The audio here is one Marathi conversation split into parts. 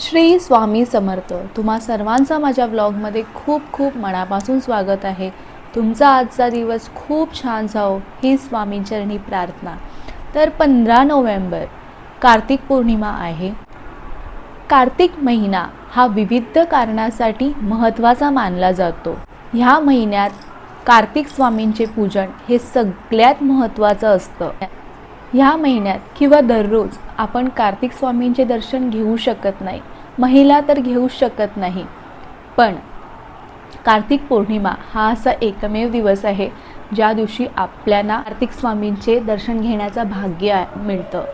श्री स्वामी समर्थ तुम्हा सर्वांचा माझ्या व्लॉगमध्ये खूप खूप मनापासून स्वागत आहे. तुमचा आजचा दिवस खूप छान जाओ ही स्वामींचरणी प्रार्थना. तर पंधरा नोव्हेंबर कार्तिक पौर्णिमा आहे. कार्तिक महिना हा विविध कारणासाठी महत्त्वाचा मानला जातो. ह्या महिन्यात कार्तिक स्वामींचे पूजन हे सगळ्यात महत्त्वाचं असतं. ह्या महिन्यात किंवा दररोज आपण कार्तिक स्वामींचे दर्शन घेऊ शकत नाही. महिला तर घेऊ शकत नाही. पण कार्तिक पौर्णिमा हा असा एकमेव दिवस आहे ज्या दिवशी आपल्याला कार्तिक स्वामींचे दर्शन घेण्याचं भाग्य मिळतं.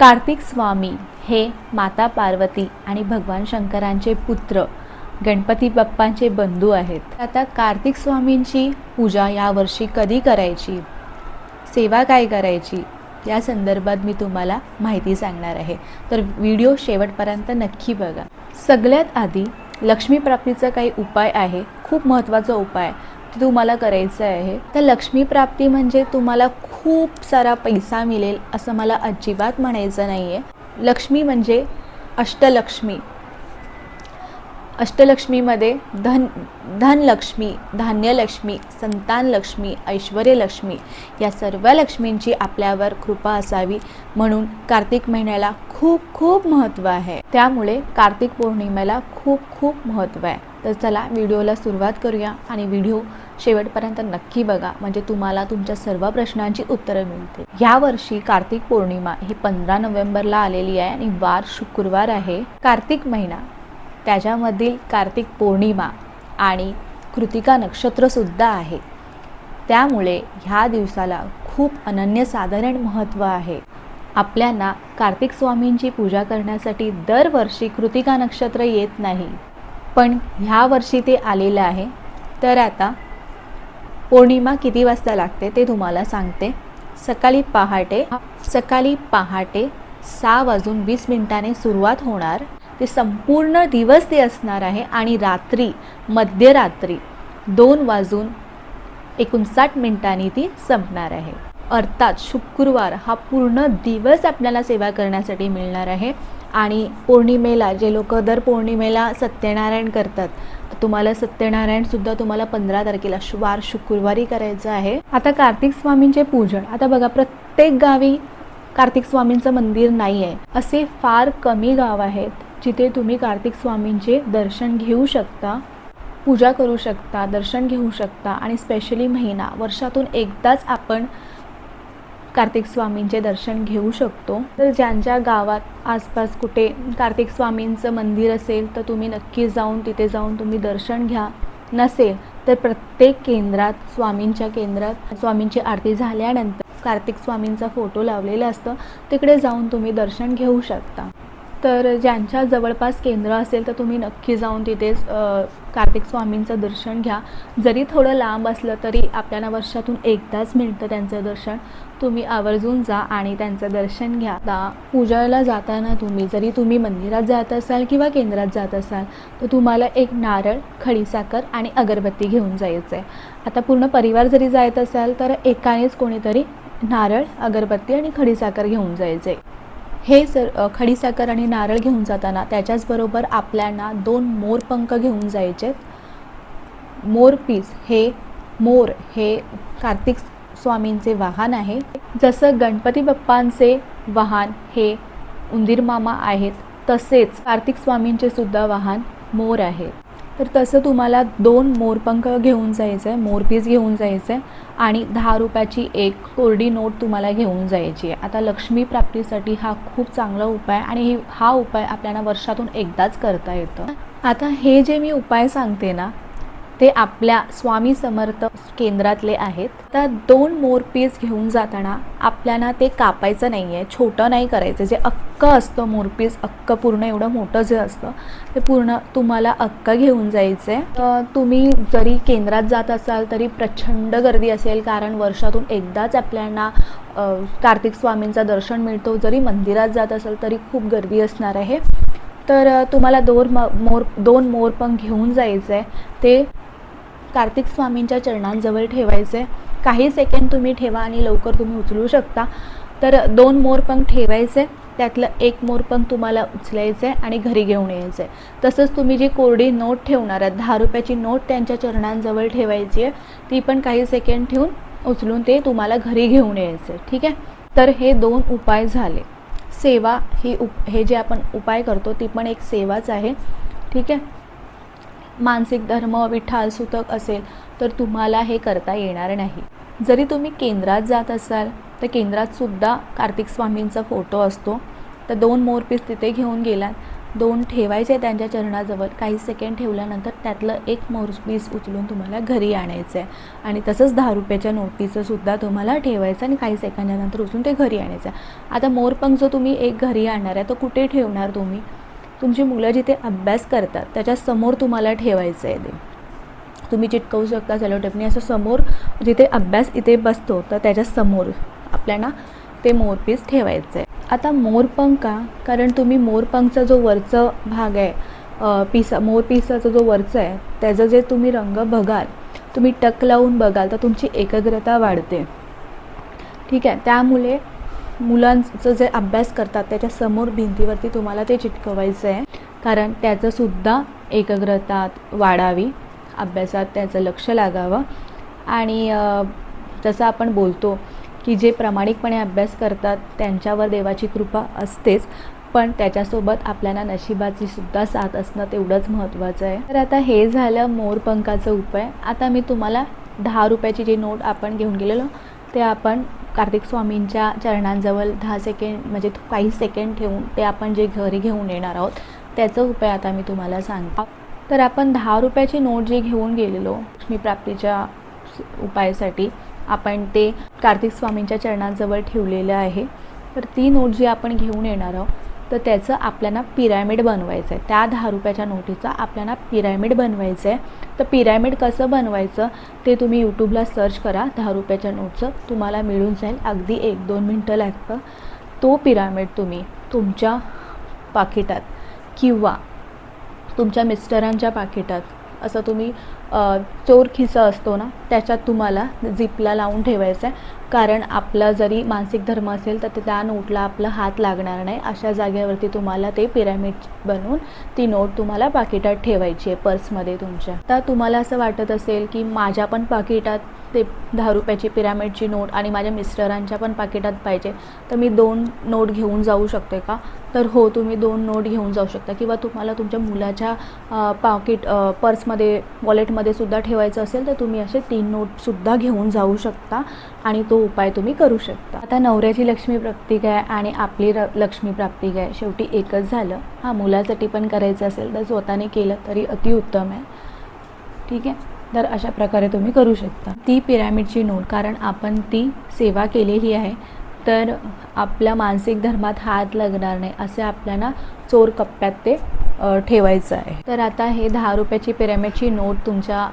कार्तिक स्वामी हे माता पार्वती आणि भगवान शंकरांचे पुत्र गणपती बाप्पांचे बंधू आहेत. आता कार्तिक स्वामींची पूजा यावर्षी कधी करायची? सेवा काय करायची? या संदर्भात मी तुम्हाला माहिती सांगणार आहे. तर व्हिडिओ शेवटपर्यंत नक्की बघा. सगळ्यात आधी लक्ष्मी प्राप्तीचा काही उपाय आहे. खूप महत्त्वाचा उपाय तुम्हाला करायचं आहे. तर लक्ष्मी प्राप्ती म्हणजे तुम्हाला खूप सारा पैसा मिळेल असं मला अजिबात म्हणायचं नाही आहे लक्ष्मी म्हणजे अष्टलक्ष्मी. अष्टलक्ष्मीमध्ये धन धनलक्ष्मी धान्यलक्ष्मी संतानलक्ष्मी ऐश्वर्यलक्ष्मी या सर्व लक्ष्मींची आपल्यावर कृपा असावी म्हणून कार्तिक महिन्याला खूप खूप महत्त्व आहे. त्यामुळे कार्तिक पौर्णिमेला खूप खूप महत्त्व आहे. तर चला व्हिडिओला सुरुवात करूया आणि व्हिडिओ शेवटपर्यंत नक्की बघा. म्हणजे तुम्हाला तुमच्या सर्व प्रश्नांची उत्तरं मिळतील. यावर्षी कार्तिक पौर्णिमा ही पंधरा नोव्हेंबरला आलेली आहे आणि वार शुक्रवार आहे. कार्तिक महिना त्याच्यामधील कार्तिक पौर्णिमा आणि कृतिका नक्षत्रसुद्धा आहे. त्यामुळे ह्या दिवसाला खूप अनन्यसाधारण महत्त्व आहे. आपल्याला कार्तिक स्वामींची पूजा करण्यासाठी दरवर्षी कृतिका नक्षत्र येत नाही. पण ह्या वर्षी ते आलेलं आहे. तर आता पौर्णिमा किती वाजता लागते ते तुम्हाला सांगते. सकाळी पहाटे सकाळी पहाटे सहा वाजून वीस मिनिटाने सुरुवात होणार. ते संपूर्ण दिवस ते असणार आहे. आणि रात्री मध्यरात्री दोन वाजून एकोणसाठ मिनिटांनी ती संपणार आहे. अर्थात शुक्रवार हा पूर्ण दिवस आपल्याला सेवा करण्यासाठी मिळणार आहे. आणि पौर्णिमेला जे लोक दर पौर्णिमेला सत्यनारायण करतात तुम्हाला सत्यनारायणसुद्धा तुम्हाला पंधरा तारखेला वार शुक्रवारी करायचं आहे. आता कार्तिक स्वामींचे पूजन. आता बघा प्रत्येक गावी कार्तिक स्वामींचं मंदिर नाही आहे असे फार कमी गाव आहेत. जिथे तुम्ही कार्तिक स्वामींचे दर्शन घेऊ शकता पूजा करू शकता दर्शन घेऊ शकता आणि स्पेशली महिना वर्षातून एकदाच आपण कार्तिक स्वामींचे दर्शन घेऊ शकतो. तर ज्यांच्या गावात आसपास कुठे कार्तिक स्वामींचं मंदिर असेल तर तुम्ही नक्की जाऊन तिथे जाऊन तुम्ही दर्शन घ्या. नसेल तर प्रत्येक केंद्रात स्वामींच्या केंद्रात स्वामींची आरती झाल्यानंतर कार्तिक स्वामींचा फोटो लावलेला असतं तिकडे जाऊन तुम्ही दर्शन घेऊ शकता. तर ज्यांच्या जवळपास केंद्र असेल तर तुम्ही नक्की जाऊन तिथेच कार्तिक स्वामींचं दर्शन घ्या. जरी थोडं लांब असलं तरी आपल्याला वर्षातून एकदाच मिळतं त्यांचं दर्शन. तुम्ही आवर्जून जा आणि त्यांचं दर्शन घ्या. आता पूजाला जाताना तुम्ही जरी तुम्ही मंदिरात जात असाल किंवा केंद्रात जात असाल तर तुम्हाला एक नारळ खडीसाखर आणि अगरबत्ती घेऊन जायचं आहे आता पूर्ण परिवार जरी जायत असाल तर एकानेच कोणीतरी नारळ अगरबत्ती आणि खडीसाखर घेऊन जायचं आहे हे सर खडीसाखर आणि नारळ घेऊन जाताना त्याच्याचबरोबर आपल्याला दोन मोरपंख घेऊन जायचे. मोरपीस हे मोर हे कार्तिक स्वामींचे वाहन आहे. जसं गणपती बाप्पांचे वाहन हे उंदीर मामा आहेत तसेच कार्तिक स्वामींचे सुद्धा वाहन मोर आहे. तर तसं तुम्हाला दोन मोरपंख घेऊन जायचं आहे मोरपीस घेऊन जायचं आहे आणि दहा रुपयाची एक कोरडी नोट तुम्हाला घेऊन जायची आहे. आता लक्ष्मी प्राप्तीसाठी हा खूप चांगला उपाय आणि हा उपाय आपल्याला वर्षातून एकदाच करता येतं. आता हे जे मी उपाय सांगते ना ते आपल्या स्वामी समर्थ केंद्रातले आहेत. तर दोन मोर पीस घेऊन जाताना आपल्याला ते कापायचं नाही आहे छोटं नाही करायचं. जे अक्क असतं मोरपीस अक्क पूर्ण एवढं मोठं जे असतं ते पूर्ण तुम्हाला अक्क घेऊन जायचं आहे तुम्ही जरी केंद्रात जात असाल तरी प्रचंड गर्दी असेल कारण वर्षातून एकदाच आपल्याला कार्तिक स्वामींचं दर्शन मिळतो. जरी मंदिरात जात असाल तरी खूप गर्दी असणार आहे. तर तुम्हाला दोन म मोर दोन मोरपंख घेऊन जायचं आहे ते कार्तिक स्वामींच्या चरणांजवळ ठेवायचे. काही सेकंड तुम्ही ठेवा आणि लवकर तुम्ही उचलू शकता. तर दोन मोरपंख ठेवायचे त्यातलं एक मोरपंख तुम्हाला उचलायचं आहे आणि घरी घेऊन यायचं. आहे तसंच तुम्ही जी कोरडी नोट ठेवणार आहात दहा रुपयाची नोट त्यांच्या चरणांजवळ ठेवायची आहे ती पण काही सेकंड ठेवून उचलून ते तुम्हाला घरी घेऊन यायचं. आहे ठीक आहे? तर हे दोन उपाय झाले. सेवा ही उप हे जे आपण उपाय करतो ती पण एक सेवाच आहे. ठीक आहे? मानसिक धर्म विठाल सुतक असेल तर तुम्हाला हे करता येणार नाही. जरी तुम्ही केंद्रात जात असाल तर केंद्रात सुद्धा कार्तिक स्वामींचा फोटो असतो. तर दोन मोरपीस तिथे घेऊन गेलात. दोन ठेवायचे त्यांच्या चरणाजवळ. काही सेकंड ठेवल्यानंतर त्यातलं एक मोरपीस उचलून तुम्हाला घरी आणायचं आहे आणि तसंच दहा रुपयाच्या नोटीचं सुद्धा तुम्हाला ठेवायचं आणि काही सेकंदानंतर उचलून ते घरी आणायचं आहे आता मोरपंख जो तुम्ही एक घरी आणणार आहे तो कुठे ठेवणार तुम्ही? तुमची मुलं जिथे अभ्यास करतात त्याच्यासमोर तुम्हाला ठेवायचं आहे ते. तुम्ही चिटकवू शकता सेलोटेपनी. असं समोर जिथे अभ्यास इथे बसतो तर त्याच्यासमोर आपल्याला ते मोरपीस ठेवायचं आहे आता मोरपंख का? कारण तुम्ही मोरपंखचा जो वरचं भाग आहे पिसा मोरपिसाचा जो वरचं आहे त्याचं जे तुम्ही रंग बघाल तुम्ही टक लावून बघाल तर तुमची एकाग्रता वाढते. ठीक आहे? त्यामुळे मुलांचं जे अभ्यास करतात त्याच्यासमोर भिंतीवरती तुम्हाला ते चिटकवायचं आहे कारण त्याचंसुद्धा एकाग्रता वाढावी अभ्यासात त्याचं लक्ष लागावं. आणि जसं आपण बोलतो की जे प्रामाणिकपणे अभ्यास करतात त्यांच्यावर देवाची कृपा असतेच पण त्याच्यासोबत आपल्याला नशिबाची सुद्धा साथ असणं तेवढंच महत्त्वाचं आहे. तर आता हे झालं मोरपंखाचं उपाय. आता मी तुम्हाला दहा रुपयाची जी नोट आपण घेऊन गेलेलो ते आपण कार्तिक स्वामींच्या चरणांजवळ दहा सेकंड म्हणजे काही सेकंड ठेवून ते आपण जे घरी घेऊन येणार आहोत त्याचा उपाय आता मी तुम्हाला सांगतो. तर आपण दहा रुपयाची नोट जी घेऊन गेलेलो लक्ष्मीप्राप्तीच्या उपायासाठी आपण ते कार्तिक स्वामींच्या चरणांजवळ ठेवलेलं आहे. तर ती नोट जी आपण घेऊन येणार आहोत तर त्याचं आपल्याला पिरॅमिड बनवायचं आहे. त्या दहा रुपयाच्या नोटीचा आपल्याला पिरॅमिड बनवायचं आहे. तर पिरॅमिड कसं बनवायचं ते तुम्ही यूट्यूबला सर्च करा. दहा रुपयाच्या नोटचं तुम्हाला मिळून जाईल. अगदी एक दोन मिनटं लागतं. तो पिरॅमिड तुम्ही तुमच्या पाकिटात किंवा तुमच्या मिस्टरांच्या पाकिटात असं तुम्ही चोर खिसा असतो ना त्याच्यात तुम्हाला झिपला लावून ठेवायचं आहे कारण आपला जरी मानसिक धर्म असेल तर त्या नोटला आपला हात लागणार नाही. अशा जागेवरती तुम्हाला ते पिरॅमिड बनवून ती नोट तुम्हाला पाकिटात ठेवायची आहे पर्समध्ये तुमच्या. तर तुम्हाला असं वाटत असेल की माझ्या पण पाकिटात ते दहा रुपयाची पिरामिडची नोट आणि माझ्या मिस्टरांच्या पण पाकिटात पाहिजे. तर मी दोन नोट घेऊन जाऊ शकते का? तर हो तुम्ही दोन नोट घेऊन जाऊ शकता. किंवा तुम्हाला तुमच्या मुलाच्या पाकिट पर्समध्ये वॉलेटमध्ये सुद्धा ठेवायचं असेल तर तुम्ही असे तीन नोटसुद्धा घेऊन जाऊ शकता आणि तो उपाय तुम्ही करू शकता. आता नवऱ्याची लक्ष्मी प्राप्ती काय आणि आपली र लक्ष्मी प्राप्ती काय शेवटी एकच झालं. हां मुलासाठी पण करायचं असेल तर स्वतःने केलं तरी अतिउत्तम आहे. ठीक आहे? तर अशा प्रकारे तुम्ही करू शकता. ती पिरॅमिडची नोट कारण आपण ती सेवा केलेली आहे तर आपल्या मानसिक धर्मात हात लागणार नाही असे आपल्याला चोर कप्प्यात ते ठेवायचं आहे. तर आता हे दहा रुपयाची पिरॅमिडची नोट तुमच्या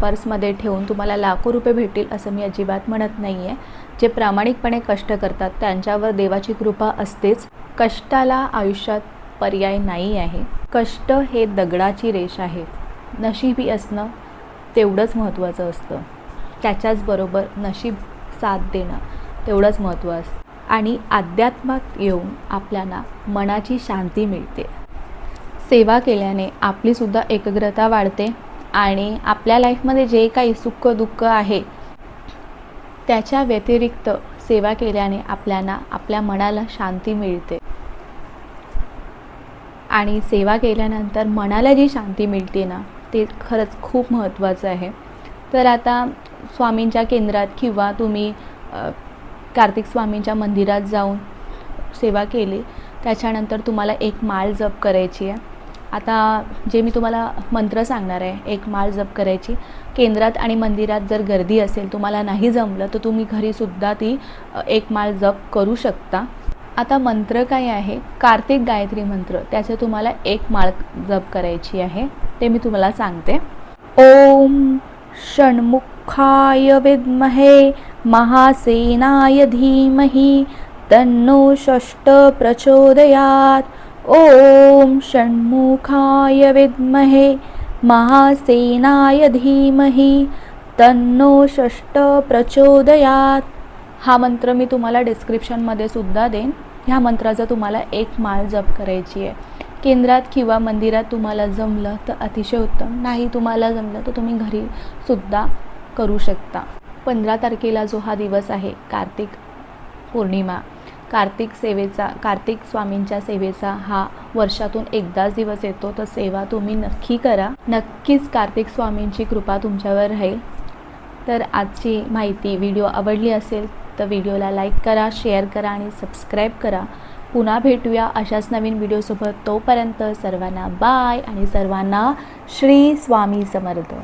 पर्समध्ये ठेवून तुम्हाला लाखो रुपये भेटतील असं मी अजिबात म्हणत नाही आहे जे प्रामाणिकपणे कष्ट करतात त्यांच्यावर देवाची कृपा असतेच. कष्टाला आयुष्यात पर्याय नाही आहे. कष्ट हे दगडाची रेष आहे. नशिबी असणं तेवढंच महत्त्वाचं असतं. त्याच्याचबरोबर नशीब साथ देणं तेवढंच महत्त्व असतं आणि अध्यात्मात येऊन आपल्याला मनाची शांती मिळते. सेवा केल्याने आपलीसुद्धा एकाग्रता वाढते आणि आपल्या लाईफमध्ये जे काही सुख दुःख आहे त्याच्या व्यतिरिक्त सेवा केल्याने आपल्याला आपल्या मनाला शांती मिळते. आणि सेवा केल्यानंतर मनाला जी शांती मिळते ना ते खरंच खूप महत्त्वाचं आहे. तर आता स्वामींच्या केंद्रात किंवा तुम्ही कार्तिक स्वामींच्या मंदिरात जाऊन सेवा केली त्याच्यानंतर तुम्हाला एक माळ जप करायची आहे. आता जे मी तुम्हाला मंत्र सांगणार आहे एक माळ जप करायची केंद्रात आणि मंदिरात जर गर्दी असेल तुम्हाला नाही जमलं तर तुम्ही घरीसुद्धा ती एक माळ जप करू शकता. आता मंत्र काय आहे? कार्तिक गायत्री मंत्र. त्याचे तुम्हाला एक माळ जप करायची आहे. ते मी तुम्हाला सांगते. ओम षण्मुखाय विद्महे महासेनाय धीमही तन्नो षष्ट प्रचोदयात्। ओम षण्मुखाय विद्महे महासेनाय धीमही तन्नो षष्ट प्रचोदयात। हा मंत्र मी तुम्हाला डिस्क्रिप्शनमध्ये सुद्धा देईन. ह्या मंत्राचा तुम्हाला एक माळ जप करायची आहे. केंद्रात किंवा मंदिरात तुम्हाला जमलं तर अतिशय उत्तम. नाही तुम्हाला जमलं तर तुम्ही घरी सुद्धा करू शकता. पंधरा तारखेला जो हा दिवस आहे कार्तिक पौर्णिमा. कार्तिक सेवेचा कार्तिक स्वामींच्या सेवेचा हा वर्षातून एकदाच दिवस येतो. तर सेवा तुम्ही नक्की करा. नक्कीच कार्तिक स्वामींची कृपा तुमच्यावर राहील. तर आजची माहिती व्हिडिओ आवडली असेल तर व्हिडिओला लाईक करा शेअर करा आणि सबस्क्राईब करा. पुन्हा भेटूया अशाच नवीन व्हिडिओसोबत तोपर्यंत सर्वांना बाय आणि सर्वांना श्री स्वामी समर्थ.